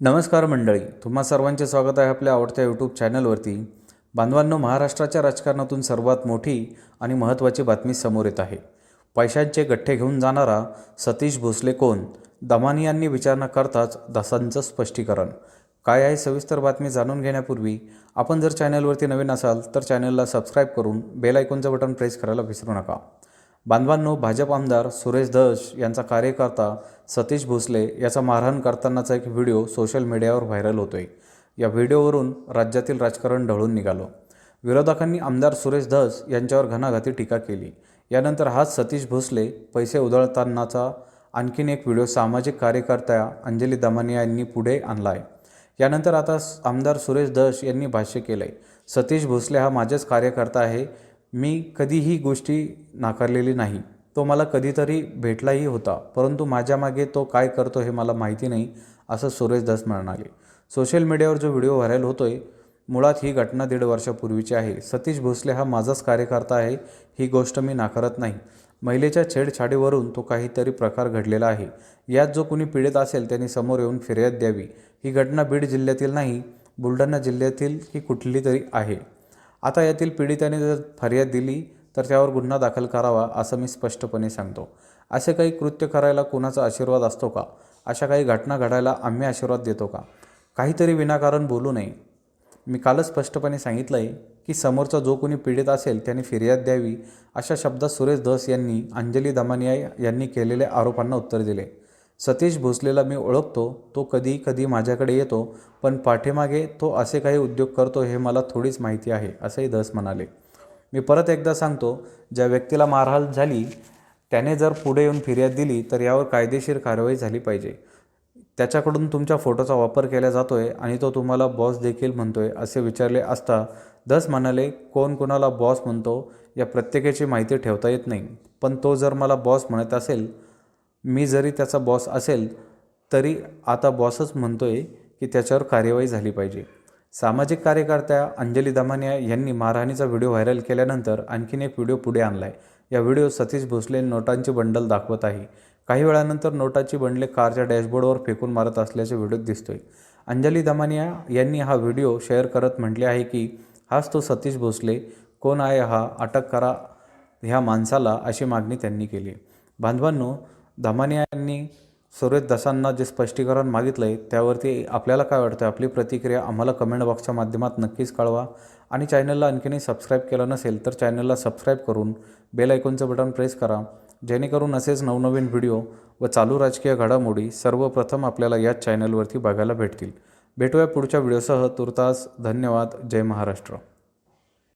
नमस्कार मंडळी तुम्हा सर्वांचे स्वागत आहे आपल्या आवडत्या यूट्यूब चॅनलवरती बांधवांनो महाराष्ट्राच्या राजकारणातून सर्वात मोठी आणि महत्त्वाची बातमी समोर येत आहे. पैशांचे गठ्ठे घेऊन जाणारा सतीश भोसले कोण? दमानी यांनी विचारणा करताच दासांचं स्पष्टीकरण. काय आहे सविस्तर बातमी जाणून घेण्यापूर्वी आपण जर चॅनलवरती नवीन असाल तर चॅनलला सबस्क्राईब करून बेल आयकॉनचं बटन प्रेस करायला विसरू नका. बांधवांनो भाजप आमदार सुरेश धस यांचा कार्यकर्ता सतीश भोसले याचा मारहाण करतानाचा एक व्हिडिओ सोशल मीडियावर व्हायरल होतोय. या व्हिडिओवरून राज्यातील राजकारण ढळून निघालो. विरोधकांनी आमदार सुरेश धस यांच्यावर घणाघाती टीका केली. यानंतर हाच सतीश भोसले पैसे उधळतानाचा आणखीन एक व्हिडिओ सामाजिक कार्यकर्त्या अंजली दमानिया यांनी पुढे आणला आहे यानंतर आता आमदार सुरेश धस यांनी भाष्य केलं आहे सतीश भोसले हा माझाच कार्यकर्ता आहे. मी कधीही गोष्टी नाकारलेली नाही. तो मला कधीतरी भेटलाही होता परंतु माझ्यामागे तो काय करतो हे मला माहिती नाही असं सुरेश दास म्हणाले. सोशल मीडियावर जो व्हिडिओ व्हायरल होतोय मुळात ही घटना दीड वर्षापूर्वीची आहे. सतीश भोसले हा माझाच कार्यकर्ता आहे ही गोष्ट मी नाकारत नाही. महिलेच्या छेडछाडीवरून तो काहीतरी प्रकार घडलेला आहे. यात जो कोणी पीडित असेल त्यांनी समोर येऊन फिर्याद द्यावी. ही घटना बीड जिल्ह्यातील नाही बुलढाणा जिल्ह्यातील ही कुठली तरी आहे. आता यातील पीडिताने जर फर्याद दिली तर त्यावर गुन्हा दाखल करावा असं मी स्पष्टपणे सांगतो. असे काही कृत्य करायला कुणाचा आशीर्वाद असतो का? अशा काही घटना घडायला आम्ही आशीर्वाद देतो का? काहीतरी विनाकारण बोलू नये. मी कालच स्पष्टपणे सांगितलं आहे की समोरचा जो कोणी पीडित असेल त्याने फिर्याद द्यावी अशा शब्दात सुरेश धस यांनी अंजली दमानिया यांनी केलेल्या आरोपांना उत्तर दिले. सतीश भोसलेला मी ओळखतो तो कधी कधी माझ्याकडे येतो पण पाठीमागे तो असे काही उद्योग करतो हे मला थोडीच माहिती आहे असंही धस म्हणाले. मी परत एकदा सांगतो ज्या व्यक्तीला मारहाण झाली त्याने जर पुढे येऊन फिर्याद दिली तर यावर कायदेशीर कारवाई झाली पाहिजे. त्याच्याकडून तुमच्या फोटोचा वापर केला जातो आहे आणि तो तुम्हाला बॉस देखील म्हणतो आहे असे विचारले असता दस म्हणाले कोण कोणाला बॉस म्हणतो या प्रत्येकाची माहिती ठेवता येत नाही. पण तो जर मला बॉस म्हणत असेल मी जरी त्याचा बॉस असेल तरी आता बॉसच म्हणतो आहे की त्याच्यावर कार्यवाही झाली पाहिजे. सामाजिक कार्यकर्त्या अंजली दमानिया यांनी मारहाणीचा व्हिडिओ व्हायरल केल्यानंतर आणखीन एक व्हिडिओ पुढे आणला आहे या व्हिडिओ सतीश भोसले नोटांची बंडल दाखवत आहे. काही वेळानंतर नोटाची बंडले कारच्या डॅशबोर्डवर फेकून मारत असल्याचे व्हिडिओ दिसतोय. अंजली दमानिया यांनी हा व्हिडिओ शेअर करत म्हटले आहे की हाच तो सतीश भोसले कोण आहे हा अटक करा ह्या माणसाला अशी मागणी त्यांनी केली. बांधवांनो दमानिया यांनी सुरेश दासांना जे स्पष्टीकरण मागितलं आहे त्यावरती आपल्याला काय वाटतं आपली प्रतिक्रिया आम्हाला कमेंट बॉक्सच्या माध्यमात नक्कीच कळवा. आणि चॅनलला आणखीनही सबस्क्राईब केलं नसेल तर चॅनलला सबस्क्राईब करून बेल आयकॉनचं बटन प्रेस करा. जेणेकरून असेच नवनवीन व्हिडिओ व चालू राजकीय घडामोडी सर्वप्रथम आपल्याला याच चॅनलवरती बघायला भेटतील. भेटूया पुढच्या व्हिडिओसह तुर्तास धन्यवाद. जय महाराष्ट्र.